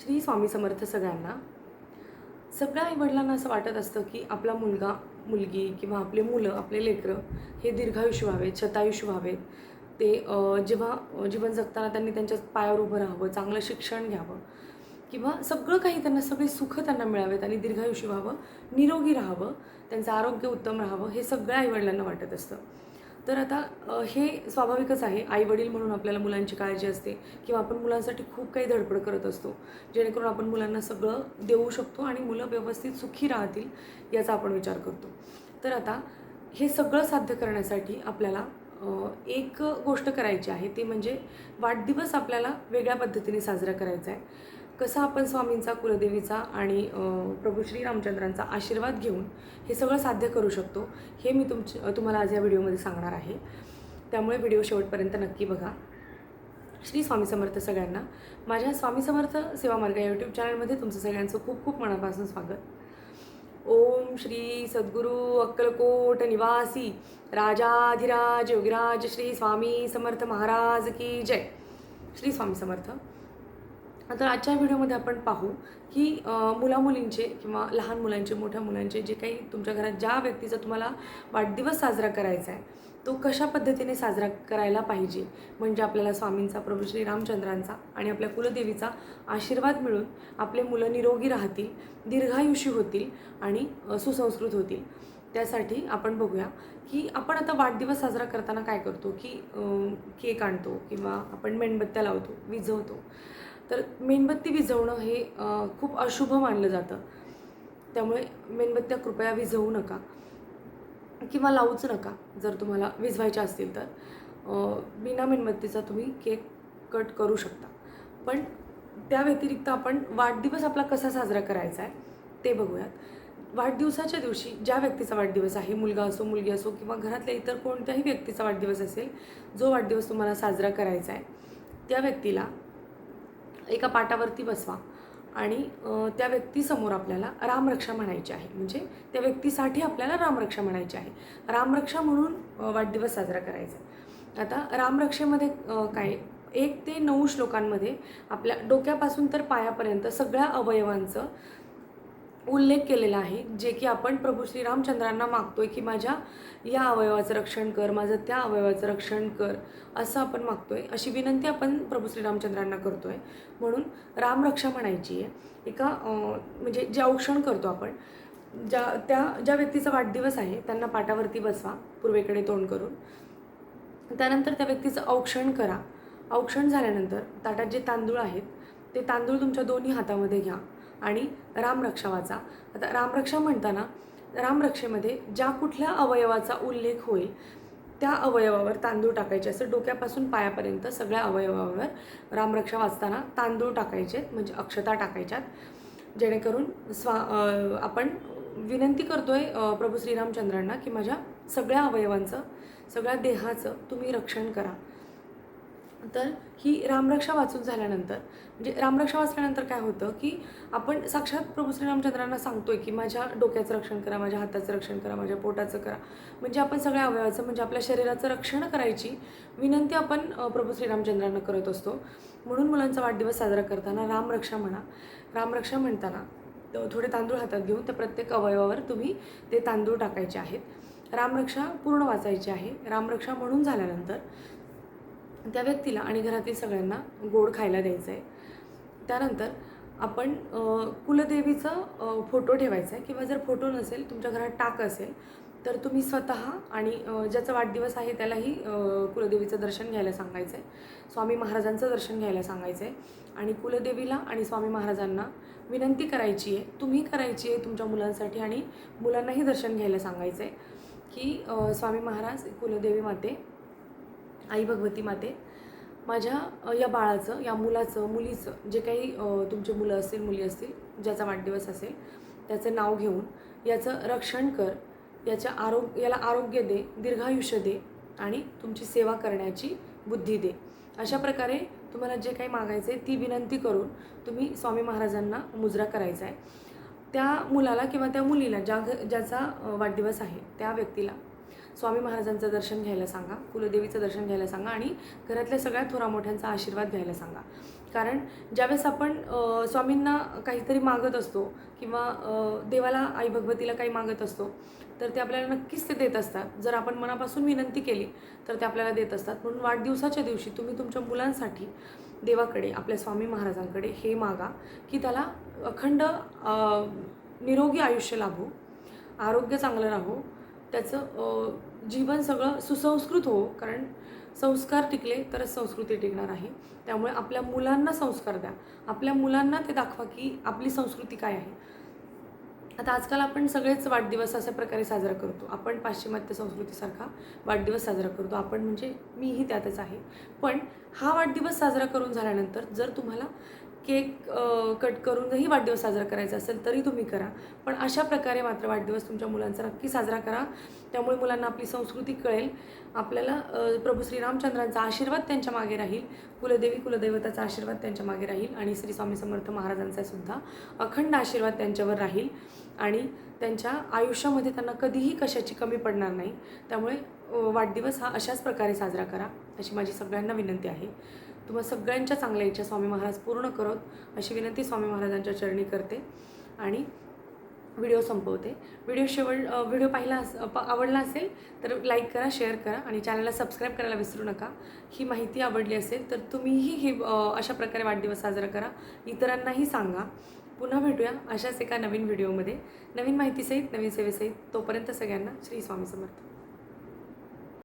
श्री स्वामी समर्थ सगळ्यांना. सगळ्या आईवडिलांना असं वाटत असतं की आपला मुलगा मुलगी किंवा आपले मुलं आपले लेकरं हे दीर्घायुष्य व्हावेत शतायुष्य व्हावेत. ते जेव्हा जीवन जगताना त्यांनी त्यांच्या पायावर उभं राहावं चांगलं शिक्षण घ्यावं किंवा सगळं काही त्यांना सगळे सुख त्यांना मिळावेत आणि दीर्घायुष्य व्हावं निरोगी राहावं त्यांचं आरोग्य उत्तम राहावं हे सगळ्या आईवडिलांना वाटत असतं. तर आता हे स्वाभाविकच आहे. आई वडील म्हणून आपल्याला मुलांची काळजी असते किंवा आपण मुलांसाठी खूप काही धडपड करत असतो जेणेकरून आपण मुलांना सगळं देऊ शकतो आणि मुलं व्यवस्थित सुखी राहतील याचा आपण विचार करतो. तर आता हे सगळं साध्य करण्यासाठी आपल्याला एक गोष्ट करायची आहे. ती म्हणजे वाढदिवस आपल्याला वेगळ्या पद्धतीने साजरा करायचा आहे. कसं आपण स्वामींचा कुलदेवीचा आणि प्रभू श्रीरामचंद्रांचा आशीर्वाद घेऊन हे सगळं साध्य करू शकतो हे मी तुमच तुम्हाला आज या व्हिडिओमध्ये सांगणार आहे. त्यामुळे व्हिडिओ शेवटपर्यंत नक्की बघा. श्री स्वामी समर्थ सगळ्यांना माझ्या स्वामी समर्थ सेवा मार्ग या यूट्यूब चॅनलमध्ये तुमचं सगळ्यांचं खूप खूप मनापासून स्वागत. ओम श्री सद्गुरू अक्कलकोट निवासी राजाधिराज योगिराज श्री स्वामी समर्थ महाराज की जय. श्री स्वामी समर्थ. तर आजच्या व्हिडिओमध्ये आपण पाहू की मुलामुलींचे किंवा लहान मुलांचे मोठ्या मुलांचे जे काही तुमच्या घरात ज्या व्यक्तीचा तुम्हाला वाढदिवस साजरा करायचा आहे तो कशा पद्धतीने साजरा करायला पाहिजे? म्हणजे आपल्याला स्वामींचा प्रभू श्री रामचंद्रांचा आणि आपल्या कुलदेवीचा आशीर्वाद मिळून आपले मुलं निरोगी राहतील दीर्घायुषी होतील आणि सुसंस्कृत होतील. त्यासाठी आपण बघूया की आपण आता वाढदिवस साजरा करताना काय करतो? की केक आणतो किंवा आपण मेणबत्त्या लावतो विझवतो. तर मेणबत्ती विझवणं हे खूप अशुभ मानलं जातं. त्यामुळे मेणबत्त्या कृपया विझवू नका. किंवा लावूच नका जर तुम्हाला विझवायच्या असतील तर. बिना मेणबत्तीचा तुम्ही केक कट करू शकता. पण त्या व्यतिरिक्त आपण वाढदिवस आपला कसा साजरा करायचा आहे ते बघूयात. वाढदिवसाच्या दिवशी ज्या व्यक्तीचा वाढदिवस आहे मुलगा असो मुलगी असो किंवा घरातल्या इतर कोणत्याही व्यक्तीचा वाढदिवस असेल जो वाढदिवस तुम्हाला साजरा करायचा आहे त्या व्यक्तीला एका पाटावरती बसवा. आणि त्या व्यक्तीसमोर आपल्याला रामरक्षा म्हणायची आहे. म्हणजे त्या व्यक्तीसाठी आपल्याला रामरक्षा म्हणायची आहे. रामरक्षा म्हणून वाढदिवस साजरा करायचा. आहे आता रामरक्षेमध्ये काय? एक ते नऊ श्लोकांमध्ये आपल्या डोक्यापासून तर पायापर्यंत सगळ्या अवयवांचं उल्लेख केलेला आहे जे की आपण प्रभू श्रीरामचंद्रांना मागतोय की माझ्या या अवयवाचं रक्षण कर माझं त्या अवयवाचं रक्षण कर असं आपण मागतोय. अशी विनंती आपण प्रभू श्रीरामचंद्रांना करतो करतोय. म्हणून रामरक्षा म्हणायची आहे. एका म्हणजे जे औक्षण करतो आपण ज्या त्या ज्या व्यक्तीचा वाढदिवस आहे त्यांना पाटावरती बसवा पूर्वेकडे तोंड करून. त्यानंतर त्या व्यक्तीचं औक्षण करा. औक्षण झाल्यानंतर ताटात जे तांदूळ आहेत ते तांदूळ तुमच्या दोन्ही हातामध्ये घ्या. आणि रामरक्षा वाचा. आता रामरक्षा म्हणताना रामरक्षेमध्ये ज्या कुठल्या अवयवाचा उल्लेख होईल त्या अवयवावर तांदूळ टाकायचे. असं डोक्यापासून पायापर्यंत सगळ्या अवयवावर रामरक्षा वाचताना तांदूळ टाकायचे म्हणजे अक्षता टाकायच्यात. जेणेकरून स्वा आपण विनंती करतो आहे प्रभू श्रीरामचंद्रांना की माझ्या सगळ्या अवयवांचं सगळ्या देहाचं तुम्ही रक्षण करा. तर ही रामरक्षा वाचून झाल्यानंतर म्हणजे रामरक्षा वाचल्यानंतर काय होतं की आपण साक्षात प्रभू श्रीरामचंद्रांना सांगतोय की माझ्या डोक्याचं रक्षण करा माझ्या हाताचं रक्षण करा माझ्या पोटाचं करा. म्हणजे आपण सगळ्या अवयवाचं म्हणजे आपल्या शरीराचं रक्षण करायची विनंती आपण प्रभू श्रीरामचंद्रांना करत असतो. म्हणून मुलांचा वाढदिवस साजरा करताना रामरक्षा म्हणा. रामरक्षा म्हणताना थोडे तांदूळ हातात घेऊन त्या प्रत्येक अवयवावर तुम्ही ते तांदूळ टाकायचे आहेत. रामरक्षा पूर्ण वाचायची आहे. रामरक्षा म्हणून झाल्यानंतर त्या व्यक्तीला आणि घरातील सगळ्यांना गोड खायला द्यायचं आहे त्यानंतर आपण कुलदेवीचा फोटो ठेवायचा आहे किंवा जर फोटो नसेल तुमच्या घरात टाक असेल तर तुम्ही स्वतः आणि ज्याचा वाढदिवस आहे त्यालाही कुलदेवीचं दर्शन घ्यायला सांगायचं आहे स्वामी महाराजांचं दर्शन घ्यायला सांगायचं आहे आणि कुलदेवीला आणि स्वामी महाराजांना विनंती करायची आहे तुम्ही करायची आहे तुमच्या मुलांसाठी आणि मुलांनाही दर्शन घ्यायला सांगायचं आहे की स्वामी महाराज कुलदेवी माते आई भगवती माते माझ्या या बाळाचं या मुलाचं मुलीचं जे काही तुमचे मुलं असतील मुली असतील ज्याचा वाढदिवस असेल त्याचं नाव घेऊन याचं रक्षण कर याच्या आरोग्य याला आरोग्य दे दीर्घायुष्य दे आणि तुमची सेवा करण्याची बुद्धी दे. अशा प्रकारे तुम्हाला जे काही मागायचं आहे ती विनंती करून तुम्ही स्वामी महाराजांना मुजरा करायचा आहे त्या मुलाला किंवा त्या मुलीला ज्या घ ज्याचा वाढदिवस आहे त्या व्यक्तीला स्वामी महाराजांचं दर्शन घ्यायला सांगा कुलदेवीचं दर्शन घ्यायला सांगा आणि घरातल्या सगळ्या थोरा मोठ्यांचा आशीर्वाद घ्यायला सांगा. कारण ज्यावेळेस आपण स्वामींना काहीतरी मागत असतो किंवा देवाला आई भगवतीला काही मागत असतो तर ते आपल्याला नक्कीच ते देत असतात. जर आपण मनापासून विनंती केली तर ते आपल्याला देत असतात. म्हणून वाढदिवसाच्या दिवशी तुम्ही तुमच्या मुलांसाठी देवाकडे आपल्या स्वामी महाराजांकडे हे मागा की त्याला अखंड निरोगी आयुष्य लाभो आरोग्य चांगलं राहो. त्याचं जीवन सगळं सुसंस्कृत हो कारण संस्कार टिकले तरच संस्कृती टिकणार आहे. त्यामुळे आपल्या मुलांना संस्कार द्या. आपल्या मुलांना ते दाखवा की आपली संस्कृती काय आहे. आता आजकाल आपण सगळेच वाढदिवस अशा प्रकारे साजरा करतो. आपण पाश्चिमात्य संस्कृतीसारखा वाढदिवस साजरा करतो. आपण म्हणजे मीही त्यातच आहे. पण हा वाढदिवस साजरा करून झाल्यानंतर जर तुम्हाला केक कट करूनही वाढदिवस साजरा करायचा असेल तरी तुम्ही करा. पण अशा प्रकारे मात्र वाढदिवस तुमच्या मुलांचा नक्की साजरा करा. त्यामुळे मुलांना आपली संस्कृती कळेल. आपल्याला प्रभू श्रीरामचंद्रांचा आशीर्वाद त्यांच्या मागे राहील. कुलदेवी कुलदैवताचा आशीर्वाद त्यांच्या मागे राहील आणि श्री स्वामी समर्थ महाराजांचा सुद्धा अखंड आशीर्वाद त्यांच्यावर राहील. आणि त्यांच्या आयुष्यामध्ये त्यांना कधीही कशाची कमी पडणार नाही. त्यामुळे वाढदिवस हा अशाच प्रकारे साजरा करा अशी माझी सगळ्यांना विनंती आहे. तुम्हा सगळ्यांच्या चांगल्या इच्छा स्वामी महाराज पूर्ण करत अशी विनंती स्वामी महाराजांच्या चरणी करते. आणि व्हिडिओ संपवते. व्हिडिओ शेवट व्हिडिओ पाहिला अस प- आवडला असेल तर लाईक करा शेअर करा आणि चॅनलला सबस्क्राईब करायला विसरू नका. ही माहिती आवडली असेल तर तुम्हीही हे अशा प्रकारे वाढदिवस साजरा करा. इतरांनाही सांगा. पुन्हा भेटूया अशाच एका नवीन व्हिडिओमध्ये. नवीन माहितीसहित नवीन सेवेसहित तोपर्यंत सगळ्यांना श्री स्वामी समर्थ.